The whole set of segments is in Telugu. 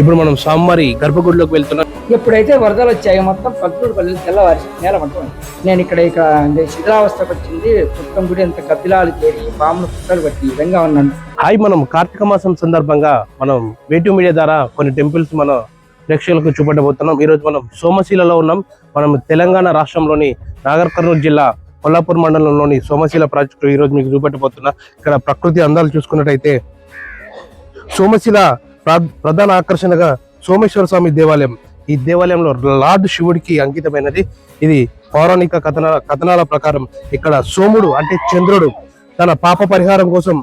ఇప్పుడు మనం స్వామివారి గర్భగుడిలోకి వెళ్తున్నాం. ఎప్పుడైతే వరదలు వచ్చాయో మొత్తం పద్మూడు పల్లెలు తెల్లవారి నేల పట్టుకుంది నేను ఇక్కడ ఇక అంటే శిథిలావస్థకు వచ్చింది. మొత్తం గుడి అంత కపిలాలు చేరి పాములు పుట్టలు పట్టి విధంగా ఉన్నాను. హాయ్ మనం కార్తీక మాసం సందర్భంగా మనం వేటు మీడియా ద్వారా కొన్ని టెంపుల్స్ మనం ప్రేక్షకులకు చూపెట్టబోతున్నాం. ఈరోజు మనం సోమశీలలో ఉన్నాం. మనం తెలంగాణ రాష్ట్రంలోని నాగర్ కర్నూలు జిల్లా కొల్లాపూర్ మండలంలోని సోమశీల ప్రాజెక్టు ఈరోజు మీకు చూపెట్టబోతున్నా. ఇక్కడ ప్రకృతి అందాలు చూసుకున్నట్టయితే సోమశిల ప్రధాన ఆకర్షణగా సోమేశ్వర స్వామి దేవాలయం. ఈ దేవాలయంలో లార్డ్ శివుడికి అంకితమైనది. ఇది పౌరాణిక కథన కథనాల ప్రకారం ఇక్కడ సోముడు అంటే చంద్రుడు తన పాప పరిహారం కోసం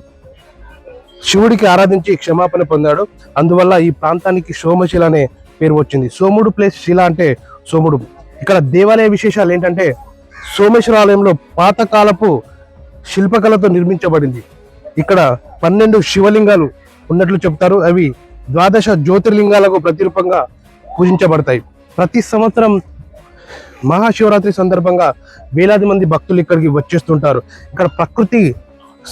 శివుడికి ఆరాధించి క్షమాపణ పొందాడు. అందువల్ల ఈ ప్రాంతానికి సోమశిల అనే పేరు వచ్చింది. సోముడు ప్లేస్ శిల అంటే సోముడు. ఇక్కడ దేవాలయ విశేషాలు ఏంటంటే సోమేశ్వర ఆలయంలో పాతకాలపు శిల్పకళతో నిర్మించబడింది. ఇక్కడ పన్నెండు శివలింగాలు ఉన్నట్లు చెప్తారు. అవి ద్వాదశ జ్యోతిర్లింగాలకు ప్రతిరూపంగా పూజించబడతాయి. ప్రతి సంవత్సరం మహాశివరాత్రి సందర్భంగా వేలాది మంది భక్తులు ఇక్కడికి వచ్చేస్తుంటారు. ఇక్కడ ప్రకృతి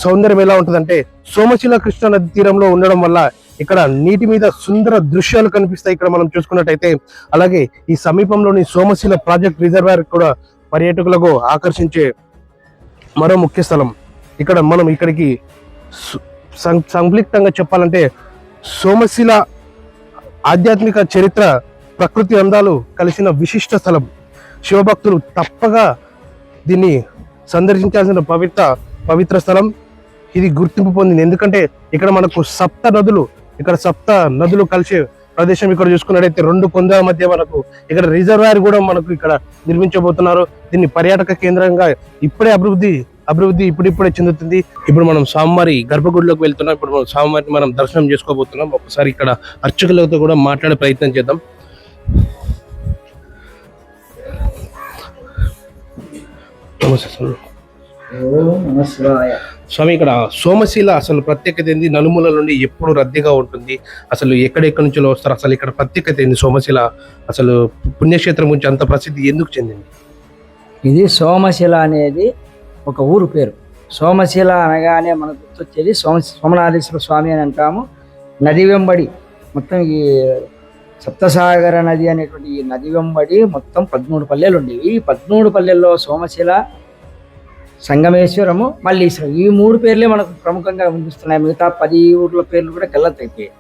సౌందర్యం ఎలా ఉంటుందంటే సోమశిల కృష్ణ నది తీరంలో ఉండడం వల్ల ఇక్కడ నీటి మీద సుందర దృశ్యాలు కనిపిస్తాయి. ఇక్కడ మనం చూసుకున్నట్టయితే అలాగే ఈ సమీపంలోని సోమశిల ప్రాజెక్ట్ రిజర్వాయర్ కూడా పర్యాటకులకు ఆకర్షించే మరో ముఖ్య స్థలం. ఇక్కడ మనం ఇక్కడికి సంక్లిప్తంగా చెప్పాలంటే సోమశిల ఆధ్యాత్మిక చరిత్ర ప్రకృతి అందాలు కలిసిన విశిష్ట స్థలం. శివభక్తులు తప్పగా దీన్ని సందర్శించాల్సిన పవిత్ర పవిత్ర స్థలం. ఇది గుర్తింపు పొందింది. ఎందుకంటే ఇక్కడ మనకు సప్త నదులు ఇక్కడ సప్త నదులు కలిసే ప్రదేశం ఇక్కడ చూసుకున్నట్టయితే రెండు కొండల మధ్య మనకు ఇక్కడ రిజర్వాయర్ కూడా మనకు ఇక్కడ నిర్మించబోతున్నారు. దీన్ని పర్యాటక కేంద్రంగా ఇప్పుడే అభివృద్ధి అభివృద్ధి ఇప్పుడిప్పుడే చెందుతుంది. ఇప్పుడు మనం స్వామివారి గర్భగుడిలోకి వెళ్తున్నాం. ఇప్పుడు మనం స్వామివారిని మనం దర్శనం చేసుకోబోతున్నాం. ఒకసారి ఇక్కడ అర్చకులతో కూడా మాట్లాడే ప్రయత్నం చేద్దాం. స్వామి. స్వామి ఇక్కడ సోమశీల అసలు ప్రత్యేకత ఏంది? నలుమూల నుండి ఎప్పుడు రద్దీగా ఉంటుంది? అసలు ఎక్కడెక్కడి నుంచి వస్తారు? అసలు ఇక్కడ ప్రత్యేకత ఏంది? సోమశీల అసలు పుణ్యక్షేత్రం గురించి అంత ప్రసిద్ధి ఎందుకు చెందింది? ఇది సోమశిల అనేది ఒక ఊరు పేరు. సోమశిల అనగానే మనకు గుర్తొచ్చేది సోమ సోమనాథేశ్వర స్వామి అని అంటాము. నది వెంబడి మొత్తం ఈ సప్తసాగర నది అనేటువంటి ఈ నది వెంబడి మొత్తం పదమూడు పల్లెలు ఉండేవి. ఈ పదమూడు పల్లెల్లో సోమశిల సంగమేశ్వరము మల్లీశ్వరం ఈ మూడు పేర్లే మనకు ప్రముఖంగా వినిపిస్తున్నాయి. మిగతా పది ఊర్ల పేర్లు కూడా గల్లతైపోయాయి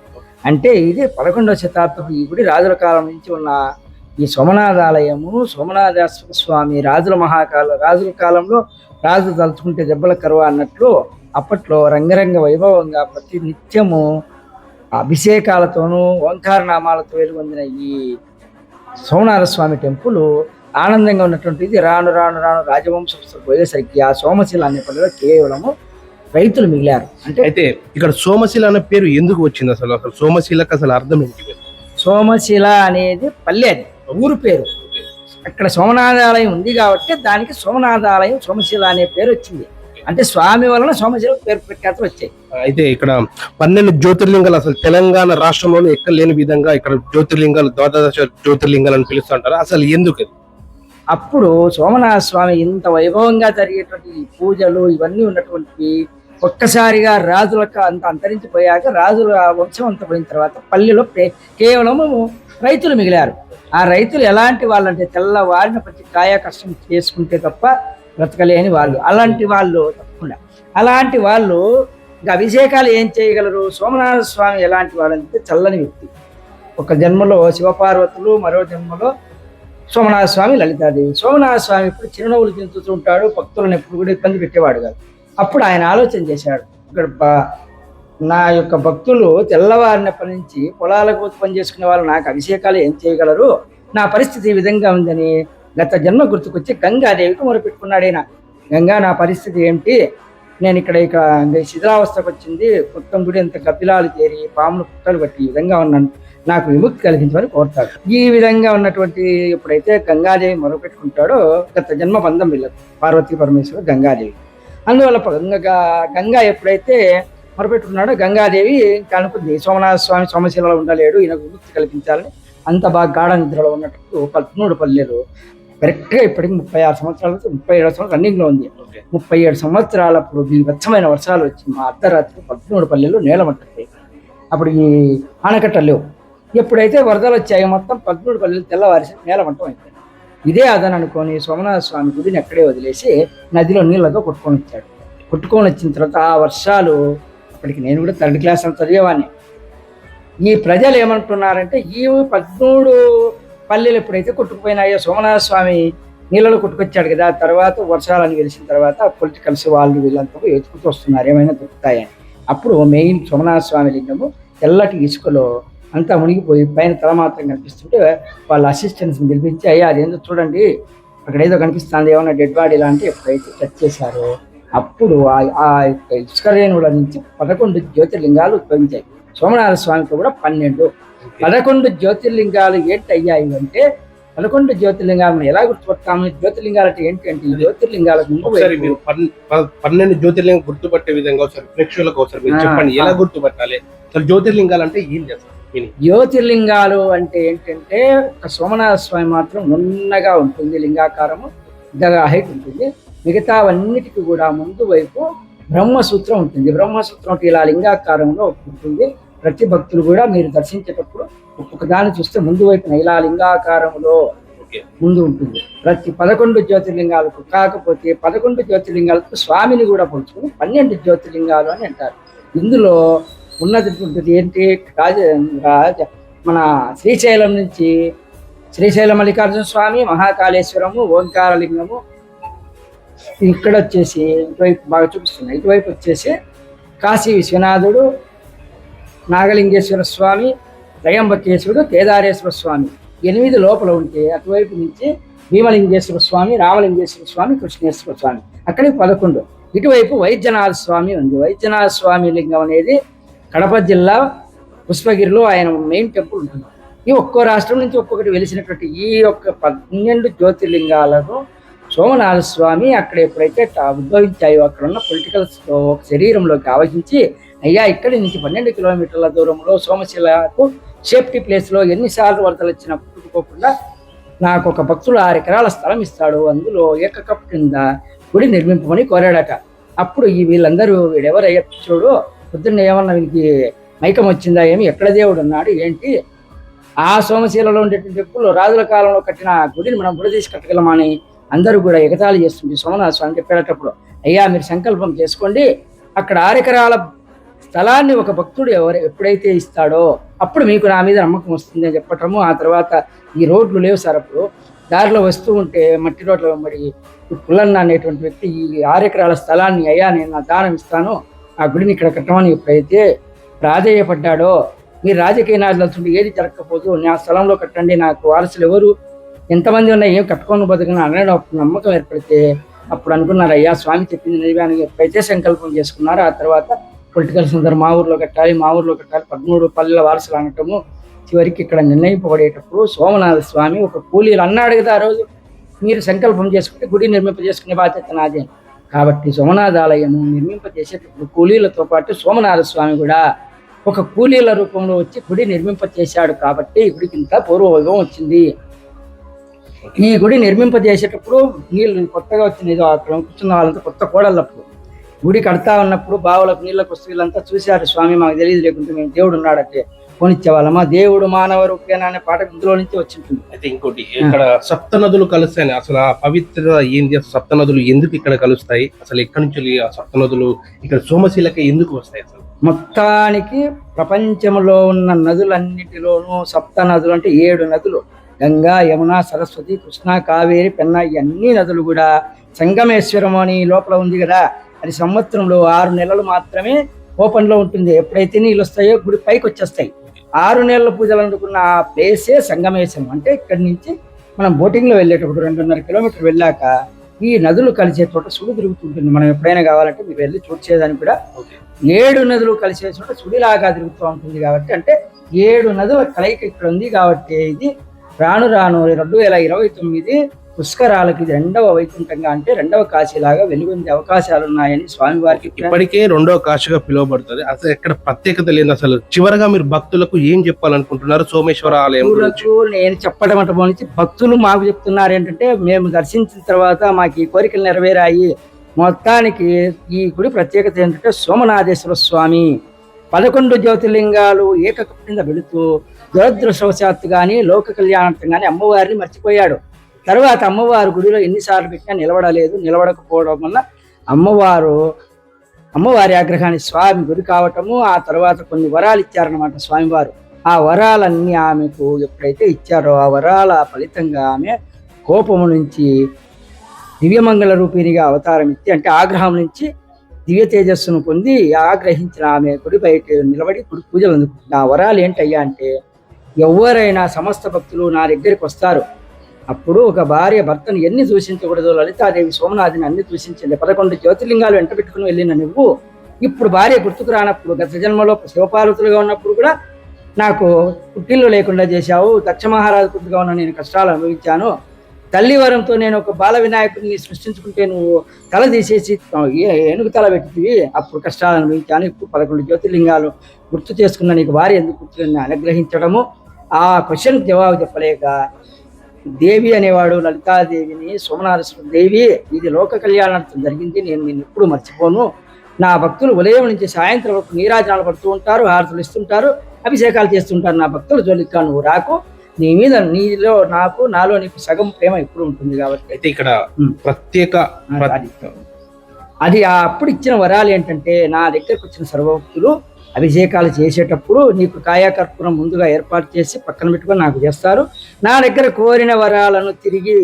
అంటే ఇది పదకొండవ శతాబ్దపు ఈ గుడి రాజుల కాలం నుంచి ఉన్న ఈ సోమనాథాలయము సోమనాథేశ్వర స్వామి రాజుల మహాకాల రాజుల కాలంలో రాజు తలుచుకుంటే దెబ్బల కరువ అన్నట్లు అప్పట్లో రంగరంగ వైభవంగా ప్రతి నిత్యము అభిషేకాలతోనూ ఓంకార నామాలతో వెలుగొందిన ఈ సోమనాథ స్వామి టెంపుల్ ఆనందంగా ఉన్నటువంటిది రాను రాను రాను రాజవంశస్థులు పోయేసరికి ఆ సోమశిల అనే పల్లెలో కేవలము రైతులు మిగిలారు. అంటే అయితే ఇక్కడ సోమశిల అనే పేరు ఎందుకు వచ్చింది అసలు? అసలు సోమశిలకు అసలు అర్థం ఏంటి? సోమశిల అనేది పల్లె ఊరు పేరు. అక్కడ సోమనాథాలయం ఉంది కాబట్టి దానికి సోమనాథాలయం సోమశిల అనే పేరు వచ్చింది. అంటే స్వామి వలన సోమశిల పేరు ప్రఖ్యాతలు వచ్చాయి. అయితే ఇక్కడ పన్నెండు జ్యోతిర్లింగాలు అసలు తెలంగాణ రాష్ట్రంలోనే ఎక్కడ లేని విధంగా ఇక్కడ జ్యోతిర్లింగాలు ద్వాదశ జ్యోతిర్లింగాలు అని పిలుస్తుంటారు. అసలు ఎందుకు? అప్పుడు సోమనాథ స్వామి ఇంత వైభవంగా జరిగేటువంటి పూజలు ఇవన్నీ ఉన్నటువంటి ఒక్కసారిగా రాజులకు అంత అంతరించిపోయాక రాజుల వంశం అంత పోయిన తర్వాత పల్లెలో కేవలము రైతులు మిగిలారు. ఆ రైతులు ఎలాంటి వాళ్ళంటే తెల్లవారిన ప్రతి కాయ కష్టం చేసుకుంటే తప్ప బ్రతకలేని వాళ్ళు. అలాంటి వాళ్ళు తప్పకుండా. అలాంటి వాళ్ళు ఇంకా అభిషేకాలు ఏం చేయగలరు? సోమనాథ స్వామి ఎలాంటి వాళ్ళంటే చల్లని వ్యక్తి. ఒక జన్మలో శివపార్వతులు మరో జన్మలో సోమనాథ స్వామి లలితాదేవి. సోమనాథ స్వామి ఇప్పుడు చిరునవ్వులు చిందుతూ ఉంటాడు భక్తులను ఎప్పుడు కూడా ఇబ్బంది పెట్టేవాడు కాదు. అప్పుడు ఆయన ఆలోచన చేశాడు ఇక్కడ నా యొక్క భక్తులు తెల్లవారినప్పటి నుంచి పొలాలకు పని చేసుకునే వాళ్ళు నాకు అభిషేకాలు ఏం చేయగలరు? నా పరిస్థితి ఈ విధంగా ఉందని గత జన్మ గుర్తుకొచ్చి గంగాదేవికి మొరపెట్టుకున్నాడు ఆయన గంగా నా పరిస్థితి ఏమిటి? నేను ఇక్కడ ఇక్కడ శిథిలావస్థకు వచ్చింది. మొత్తం గుడి అంత గబ్బిలాలు చేరి పాములు పుట్టలు పట్టి ఈ విధంగా ఉన్నాను. నాకు విముక్తి కలిగించమని కోరుతాడు. ఈ విధంగా ఉన్నటువంటి ఎప్పుడైతే గంగాదేవి మొరపెట్టుకుంటాడో గత జన్మ బంధం వెళ్ళదు. పార్వతీ పరమేశ్వరు గంగాదేవి. అందువల్ల గంగా గంగా ఎప్పుడైతే మొరపెట్టుకున్నాడో గంగాదేవి అనుకుంది సోమనాథ స్వామి సోమశిలలో ఉండలేడు ఈయనకు విముక్తి కల్పించాలని. అంత బాగా గాఢ నిద్రలో ఉన్నట్టు పదమూడు పల్లెలు. కరెక్ట్గా ఇప్పటికి ముప్పై ఆరు సంవత్సరాల ముప్పై ఏడు సంవత్సరాలు రన్నింగ్లో ఉంది. ముప్పై ఏడు సంవత్సరాలప్పుడు బీభత్సమైన వర్షాలు వచ్చి మా అర్ధరాత్రి పదమూడు పల్లెలు నేలమట్టతాయి అప్పుడు ఈ ఆనకట్టలు లేవు. ఎప్పుడైతే వరదలు వచ్చాయో మొత్తం పదమూడు పల్లెలు తెల్లవారి నేలవంటం అయిపోయింది. ఇదే అదని అనుకొని సోమనాథ స్వామి గుడిని అక్కడే వదిలేసి నదిలో నీళ్ళతో కొట్టుకొని వచ్చాడు. కొట్టుకొని వచ్చిన తర్వాత ఆ వర్షాలు అప్పటికి నేను కూడా థర్డ్ క్లాస్ అని చదివేవాడిని. ఈ ప్రజలు ఏమంటున్నారంటే ఈ పదమూడు పల్లెలు ఎప్పుడైతే కొట్టుకుపోయినాయో సోమనాథ స్వామి నీళ్ళలో కొట్టుకొచ్చాడు కదా తర్వాత వర్షాలని వెలిసిన తర్వాత పొలిటికల్స్ వాళ్ళు వీళ్ళంతా పోయి వస్తున్నారు. ఏమైనా దొరుకుతాయని అప్పుడు మెయిన్ సోమనాథ స్వామి లింగము తెల్లటి ఇసుకలో అంతా మునిగిపోయి పైన తల మాత్రం కనిపిస్తుంటే వాళ్ళ అసిస్టెంట్స్ని పిలిపించి అయ్యా అదేందో చూడండి. అక్కడ ఏదో కనిపిస్తుంది. ఏమైనా డెడ్ బాడీ లాంటి ఎప్పుడైతే టచ్ చేశారో అప్పుడు ఆ- ఆ యొక్క ఇసుక రేణువుల నుంచి పదకొండు జ్యోతిర్లింగాలు ఉద్భవించాయి. సోమనాథ స్వామికి కూడా పన్నెండు. పదకొండు జ్యోతిర్లింగాలు ఏంటి అయ్యాయి అంటే పదకొండు జ్యోతిర్లింగాలు మనం ఎలా గుర్తుపడతాము? జ్యోతిర్లింగాలు అంటే ఏంటి అంటే ఈ జ్యోతిర్లింగాలకు పన్నెండు జ్యోతిర్లింగం గుర్తుపట్టే విధంగా ఒకసారి ప్రేక్షకులకు ఒకసారి మీరు చెప్పండి. ఎలా. గుర్తుపట్టాలి? అసలు జ్యోతిర్లింగాలు అంటే ఏం చేస్తారు? జ్యోతిర్లింగాలు అంటే ఏంటంటే సోమనాథ స్వామి మాత్రం నున్నగా ఉంటుంది లింగాకారము పెద్దగా హైట్ ఉంటుంది. మిగతావన్నిటికీ కూడా ముందు వైపు బ్రహ్మసూత్రం ఉంటుంది. బ్రహ్మసూత్రం ఇలా లింగాకారంలో ఉంటుంది. ప్రతి భక్తులు కూడా మీరు దర్శించేటప్పుడు ఒక్కొక్క దాన్ని చూస్తే ముందు వైపున ఇలా లింగాకారంలో ముందు ఉంటుంది. ప్రతి పదకొండు జ్యోతిర్లింగాలకు కాకపోతే పదకొండు జ్యోతిర్లింగాలకు స్వామిని కూడా పోల్చుకుని పన్నెండు జ్యోతిర్లింగాలు అని అంటారు. ఇందులో ఉన్నటువంటిది ఏంటి? రాజ రాజ మన శ్రీశైలం నుంచి శ్రీశైలం మల్లికార్జున స్వామి మహాకాళేశ్వరము ఓంకారలింగము ఇక్కడ వచ్చేసి ఇటువైపు బాగా చూపిస్తున్నాయి. ఇటువైపు వచ్చేసి కాశీ విశ్వనాథుడు నాగలింగేశ్వర స్వామి త్రయంబకేశ్వరుడు కేదారేశ్వర స్వామి. ఎనిమిది లోపల ఉంటే అటువైపు నుంచి భీమలింగేశ్వర స్వామి రామలింగేశ్వర స్వామి కృష్ణేశ్వర స్వామి. అక్కడికి పదకొండు. ఇటువైపు వైద్యనాథ స్వామి ఉంది. వైద్యనాథ స్వామి లింగం అనేది కడప జిల్లా పుష్పగిరిలో ఆయన మెయిన్ టెంపుల్ ఉంటుంది. ఈ ఒక్కో రాష్ట్రం నుంచి ఒక్కొక్కటి వెలిసినటువంటి ఈ యొక్క పన్నెండు జ్యోతిర్లింగాలను సోమనాథ స్వామి అక్కడ ఎప్పుడైతే ఉద్భవించాయో అక్కడ ఉన్న పొలిటికల్ శరీరంలోకి ఆవహించి అయ్యా ఇక్కడి నుంచి పన్నెండు కిలోమీటర్ల దూరంలో సోమశిలకు సేఫ్టీ ప్లేస్లో ఎన్నిసార్లు వరదలు వచ్చినా పుట్టుకోకుండా నాకు ఒక భక్తులు ఆరు ఎకరాల స్థలం ఇస్తాడు. అందులో ఏకకప్ కింద గుడి నిర్మింపమని కోరాడట. అప్పుడు ఈ వీళ్ళందరూ వీడెవరయ్య చూడు పొద్దున్న ఏమన్నా వీనికి మైకం వచ్చిందా ఏమి? ఎక్కడ దేవుడు ఉన్నాడు? ఏంటి? ఆ సోమశీలలో ఉండేటువంటి రాజుల కాలంలో కట్టిన గుడిని మనం గుడి తీసి కట్టగలమని అందరూ కూడా ఎగతాళి చేస్తుంది సోమనాథ స్వామి చెప్పేటప్పుడు అయ్యా మీరు సంకల్పం చేసుకోండి అక్కడ ఆరెకరాల స్థలాన్ని ఒక భక్తుడు ఎవరు ఎప్పుడైతే ఇస్తాడో అప్పుడు మీకు నా మీద నమ్మకం వస్తుంది అని చెప్పటము. ఆ తర్వాత ఈ రోడ్లు లేవు సార్ అప్పుడు. దారిలో వస్తూ ఉంటే మట్టి రోడ్ల వెంబడి పుల్లన్న అనేటువంటి వ్యక్తి ఈ ఆరెకరాల స్థలాన్ని అయ్యా నేను నా దానం ఇస్తాను ఆ గుడిని ఇక్కడ కట్టమని ఎప్పుడైతే ప్రాధేయపడ్డాడో మీరు రాజకీయ నాయకులు ఏది జరగకపోదు నా స్థలంలో కట్టండి నాకు వారసులు ఎవరు ఎంతమంది ఉన్నా ఏం కట్టుకొని బతుకున్నా అనడం అప్పుడు నమ్మకం ఏర్పడితే అప్పుడు అనుకున్నారు అయ్యా స్వామి చెప్పింది నిజానికి ఎప్పుడైతే సంకల్పం చేసుకున్నారో. ఆ తర్వాత పొలిటికల్ సెంటర్ మా ఊర్లో కట్టాలి మా ఊర్లో కట్టాలి. పదమూడు పల్లెల వారసులు అనటము చివరికి ఇక్కడ నిర్ణయింపబడేటప్పుడు సోమనాథ స్వామి ఒక కూలీలు అన్నాడు కదా ఆ రోజు మీరు సంకల్పం చేసుకుంటే గుడి నిర్మింప చేసుకునే బాధ్యత నాదే. కాబట్టి సోమనాథ ఆలయము నిర్మింప చేసేటప్పుడు కూలీలతో పాటు సోమనాథ స్వామి కూడా ఒక కూలీల రూపంలో వచ్చి గుడి నిర్మింప చేశాడు కాబట్టి ఈ గుడికి ఇంత పూర్వ వైభవం వచ్చింది. ఈ గుడి నిర్మింప చేసేటప్పుడు నీళ్ళు కొత్తగా వచ్చిన ఏదో అక్కడ కూర్చున్న వాళ్ళంతా కొత్త కోడళ్ళప్పుడు. గుడి కడతా ఉన్నప్పుడు బావులకు నీళ్ళకు వస్తూ వీళ్ళంతా చూశారు. స్వామి మాకు తెలియదు లేకుంటే మేము దేవుడు ఉన్నాడంటే పోనిచ్చే వాళ్ళమా దేవుడు మానవ రూపేణ అనే పాట ఇందులో నుంచి వచ్చి ఉంటుంది అయితే ఇంకోటి ఇక్కడ సప్త నదులు కలుస్తాయి అసలు ఆ పవిత్ర ఏంది సప్త నదులు ఎందుకు ఇక్కడ కలుస్తాయి? అసలు ఎక్కడి నుంచి ఆ సప్త నదులు ఇక్కడ సోమశీలకి ఎందుకు వస్తాయి అసలు? మొత్తానికి ప్రపంచంలో ఉన్న నదులన్నిటిలోనూ సప్త నదులు అంటే ఏడు నదులు. గంగా యమున సరస్వతి కృష్ణ కావేరి పెన్న ఇవన్నీ నదులు కూడా సంగమేశ్వరం అని లోపల ఉంది కదా. అది సంవత్సరంలో ఆరు నెలలు మాత్రమే ఓపెన్లో ఉంటుంది. ఎప్పుడైతే నీళ్ళు వస్తాయో గుడి పైకి వచ్చేస్తాయి. ఆరు నెలల పూజలు అందుకున్న ఆ ప్లేసే సంగమేశ్వరం. అంటే ఇక్కడి నుంచి మనం బోటింగ్లో వెళ్ళేటప్పుడు రెండున్నర కిలోమీటర్ వెళ్ళాక ఈ నదులు కలిసే చోట సుడు తిరుగుతుంటుంది. మనం ఎప్పుడైనా కావాలంటే మీరు వెళ్ళి చూసేదానికి కూడా ఓకే. ఏడు నదులు కలిసే చోట సుడిలాగా తిరుగుతూ ఉంటుంది కాబట్టి అంటే ఏడు నదుల కలయిక ఇక్కడ ఉంది కాబట్టి ఇది రాను రాను రెండు వేల ఇరవై తొమ్మిది పుష్కరాలకి రెండవ వైకుంఠంగా అంటే రెండవ కాశీలాగా వెలుగొందే అవకాశాలు ఉన్నాయని స్వామివారికి ఇప్పటికే రెండో కాశిగా పిలువబడుతుంది. అసలు ఎక్కడ ప్రత్యేకత లేదు అసలు చివరగా మీరు భక్తులకు ఏం చెప్పాలనుకుంటున్నారు? సోమేశ్వర ఆలయం నేను చెప్పడం అంటే భక్తులు మాకు చెప్తున్నారు ఏంటంటే మేము దర్శించిన తర్వాత మాకు ఈ కోరికలు నెరవేరాయి. మొత్తానికి ఈ గుడి ప్రత్యేకత ఏంటంటే సోమనాథేశ్వర స్వామి. పదకొండు జ్యోతిర్లింగాలు ఏకక కింద వెళుతూ దురదృష్టవశాత్తు కానీ లోక కళ్యాణార్థం కానీ అమ్మవారిని మర్చిపోయాడు. తర్వాత అమ్మవారు గుడిలో ఎన్నిసార్లు పెట్టినా నిలబడలేదు. నిలబడకపోవడం వల్ల అమ్మవారు అమ్మవారి ఆగ్రహాన్ని స్వామి గురి కావటము ఆ తర్వాత కొన్ని వరాలు ఇచ్చారనమాట స్వామివారు. ఆ వరాలన్నీ ఆమెకు ఎప్పుడైతే ఇచ్చారో ఆ వరాల ఫలితంగా ఆమె కోపము నుంచి దివ్యమంగళ రూపిణిగా అవతారం ఇచ్చి అంటే ఆగ్రహం నుంచి దివ్య తేజస్సును పొంది ఆగ్రహించిన ఆమె గుడి బయట నిలబడి గుడి పూజలు అందుకుంటుంది. ఆ వరాలు ఏంటయ్యా అంటే ఎవరైనా సమస్త భక్తులు నా దగ్గరికి వస్తారు. అప్పుడు ఒక భార్య భర్తను ఎన్ని దూషించకూడదు లలితాదేవి సోమనాథిని అన్ని దూషించింది. పదకొండు జ్యోతిర్లింగాలు వెంట పెట్టుకుని వెళ్ళిన నువ్వు ఇప్పుడు భార్య గుర్తుకు రానప్పుడు గత జన్మలో శివపార్వతులుగా ఉన్నప్పుడు కూడా నాకు పుట్టిల్లు లేకుండా చేశావు దక్ష మహారాజు పుట్టుగా ఉన్న నేను కష్టాలు అనుభవించాను. తల్లి వరంతో నేను ఒక బాల వినాయకుడిని సృష్టించుకుంటే నువ్వు తల తీసేసి ఏనుగు తల పెట్టివి అప్పుడు కష్టాలు అనుభవించాను. ఇప్పుడు పదకొండు జ్యోతిర్లింగాలు గుర్తు చేసుకున్న నీకు భార్య ఎందుకు పుట్టిందని అనుగ్రహించడము ఆ క్వశ్చన్ జవాబు చెప్పలేక దేవి అనేవాడు లలితాదేవిని సోమనాథేశ్వర దేవి ఇది లోక కళ్యాణార్థం జరిగింది నేను నేను ఎప్పుడు మర్చిపోను. నా భక్తులు ఉదయం నుంచి సాయంత్రం వరకు నీరాజనాలు పడుతూ ఉంటారు హారతులు ఇస్తుంటారు అభిషేకాలు చేస్తుంటారు. నా భక్తులు జోలికా నువ్వు రాకు. నీ మీద నీలో నాకు నాలో నీకు సగం ప్రేమ ఎప్పుడు ఉంటుంది కాబట్టి. అయితే ఇక్కడ. ప్రత్యేక అది. అది ఆ అప్పుడు ఇచ్చిన వరాలు ఏంటంటే నా దగ్గరకు వచ్చిన సర్వభక్తులు అభిషేకాలు చేసేటప్పుడు నీకు కాయాకర్పూరం ముందుగా ఏర్పాటు చేసి పక్కన పెట్టుకొని నాకు చేస్తారు. నా దగ్గర కోరిన వరాలను తిరిగి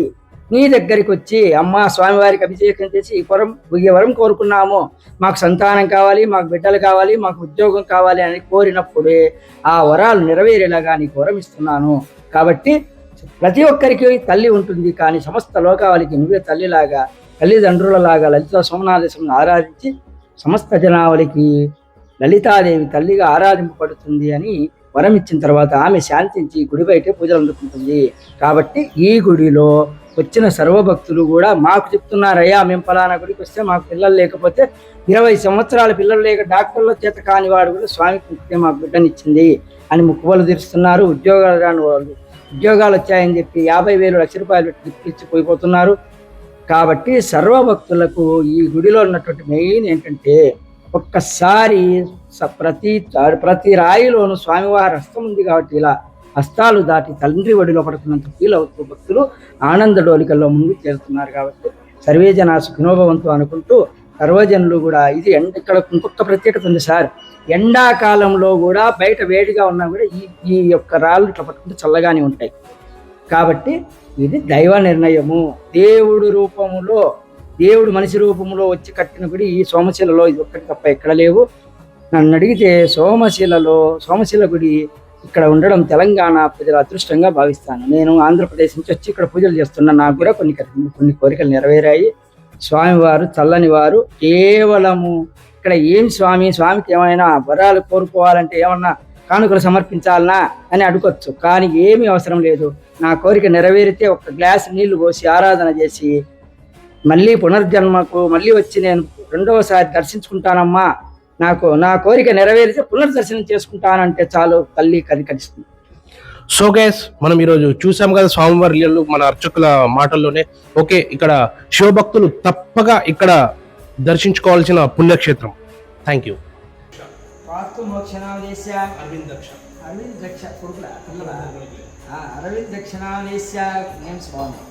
నీ దగ్గరికి వచ్చి అమ్మ స్వామివారికి అభిషేకం చేసి ఈ వరం ఈ వరం కోరుకున్నాము. మాకు సంతానం కావాలి మాకు బిడ్డలు కావాలి మాకు ఉద్యోగం కావాలి అని కోరినప్పుడే ఆ వరాలు నెరవేరేలాగా నీకు వరం ఇస్తున్నాను. కాబట్టి ప్రతి ఒక్కరికి తల్లి ఉంటుంది కానీ సమస్త లోకావళికి నువ్వే తల్లిలాగా తల్లిదండ్రులలాగా లలిత సోమనాథేశ్వరుని ఆరాధించి సమస్త జనావళికి లలితాదేవి తల్లిగా ఆరాధింపబడుతుంది అని వరం ఇచ్చిన తర్వాత ఆమె శాంతించి గుడి బయటే పూజలు అందుకుంటుంది. కాబట్టి ఈ గుడిలో వచ్చిన సర్వభక్తులు కూడా మాకు చెప్తున్నారయ్యా మేము ఫలానా గుడికి వస్తే మాకు పిల్లలు లేకపోతే ఇరవై సంవత్సరాల పిల్లలు లేక డాక్టర్ల చేత కాని వాడు కూడా స్వామికి ముక్తే మాకు బిడ్డనిచ్చింది అని ముక్కుబలు తీరుస్తున్నారు. ఉద్యోగాలు రాని వాళ్ళు ఉద్యోగాలు వచ్చాయని చెప్పి యాభై వేలు లక్ష రూపాయలు పెట్టి ఇచ్చి పోయిపోతున్నారు. కాబట్టి సర్వభక్తులకు ఈ గుడిలో ఉన్నటువంటి మెయిన్ ఏంటంటే ఒక్కసారి స- ప్రతి ప్రతి రాయిలోను స్వామివారి హస్తం ఉంది కాబట్టి ఇలా హస్తాలు దాటి తండ్రి ఒడిలో పడుతున్నంత ఫీల్ అవుతూ భక్తులు ఆనంద డోలికల్లో ముందు చేరుతున్నారు కాబట్టి సర్వేజన సుఖినోభవంతో అనుకుంటూ సర్వజనులు కూడా ఇది ఎండ ఇక్కడ ఇంకొక ప్రత్యేకత ఉంది సార్. ఎండాకాలంలో కూడా బయట వేడిగా ఉన్నా కూడా ఈ ఈ యొక్క రాళ్ళు ఇట్లా పట్టుకుంటే చల్లగానే ఉంటాయి. కాబట్టి ఇది దైవ నిర్ణయము. దేవుడు రూపములో దేవుడు మనిషి రూపంలో వచ్చి కట్టిన గుడి ఈ సోమశిలలో ఇది ఒక్కటి తప్ప ఎక్కడ లేవు. నన్ను అడిగితే సోమశిలలో సోమశిల గుడి ఇక్కడ ఉండడం తెలంగాణ ప్రజల అదృష్టంగా భావిస్తాను. నేను ఆంధ్రప్రదేశ్ నుంచి వచ్చి ఇక్కడ పూజలు చేస్తున్నా నాకు కూడా కొన్ని కొన్ని కోరికలు నెరవేరాయి. స్వామివారు చల్లని వారు కేవలము ఇక్కడ ఏం స్వామి స్వామికి ఏమైనా వరాలు కోరుకోవాలంటే ఏమన్నా కానుకలు సమర్పించాలనా అని అడగొచ్చు. కానీ ఏమీ అవసరం లేదు. నా కోరిక నెరవేరితే ఒక గ్లాస్ నీళ్ళు పోసి ఆరాధన చేసి మళ్ళీ పునర్జన్మకు మళ్ళీ వచ్చి నేను రెండవసారి దర్శించుకుంటానమ్మా. నాకు నా కోరిక నెరవేరితే పునర్దర్శనం చేసుకుంటానంటే చాలు తల్లి కనికరిస్తుంది. సో గైస్ మనం ఈరోజు చూసాం కదా స్వామివారి లీలలు మన అర్చకుల మాటల్లోనే. ఓకే ఇక్కడ శివభక్తులు తప్పగా ఇక్కడ దర్శించుకోవాల్సిన పుణ్యక్షేత్రం. Thank you Aravind Daksha. Arvind Daksha కొడుకుల? పిల్లల? అరవింద్ దక్షిణాదేశ నేమ్స్ బాగుంది